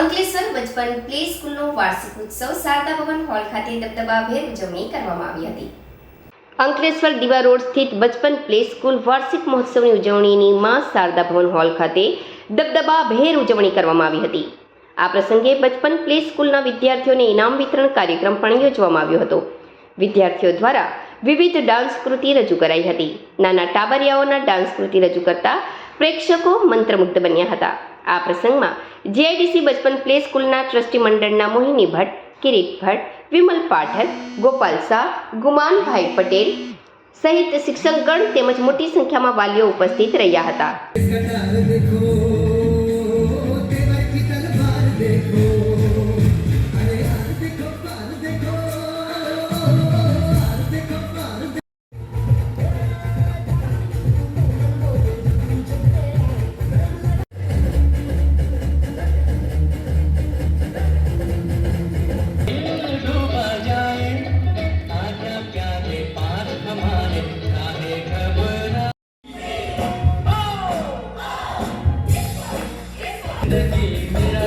અંકલેશ્વર બચપન play સ્કૂલનો વાર્ષિક ઉત્સવ શારદા ભવન હોલ ખાતે દબદબાભેર ઉજવણી કરવામાં આવી હતી. અંકલેશ્વર દીવા રોડ સ્થિત બચપન પ્લે સ્કૂલ વાર્ષિક મહોત્સવની ઉજવણીની માં શારદા ભવન હોલ ખાતે દબદબાભેર ઉજવણી કરવામાં આવી હતી. આ પ્રસંગે બચપન પ્લે સ્કૂલના વિદ્યાર્થીઓને ઇનામ વિતરણ કાર્યક્રમ પણ યોજવામાં આવ્યો હતો. વિદ્યાર્થીઓ દ્વારા વિવિધ ડાન્સ કૃતિ રજૂ કરાઈ હતી. નાના ટાબરિયાઓના ડાન્સ કૃતિ રજૂ કરતા પ્રેક્ષકો મંત્રમુગ્ધ બન્યા હતા. આ પ્રસંગમાં જેઆઈડીસી બચપન પ્લે સ્કૂલના ટ્રસ્ટી મંડળના મોહિની ભટ્ટ, કિરીટ ભટ્ટ, વિમલ પાઠક, ગોપાલ શાહ, ગુમાનભાઈ પટેલ સહિત શિક્ષકગણ તેમજ મોટી સંખ્યામાં વાલીઓ ઉપસ્થિત રહ્યા હતા. जिंदगी मेरा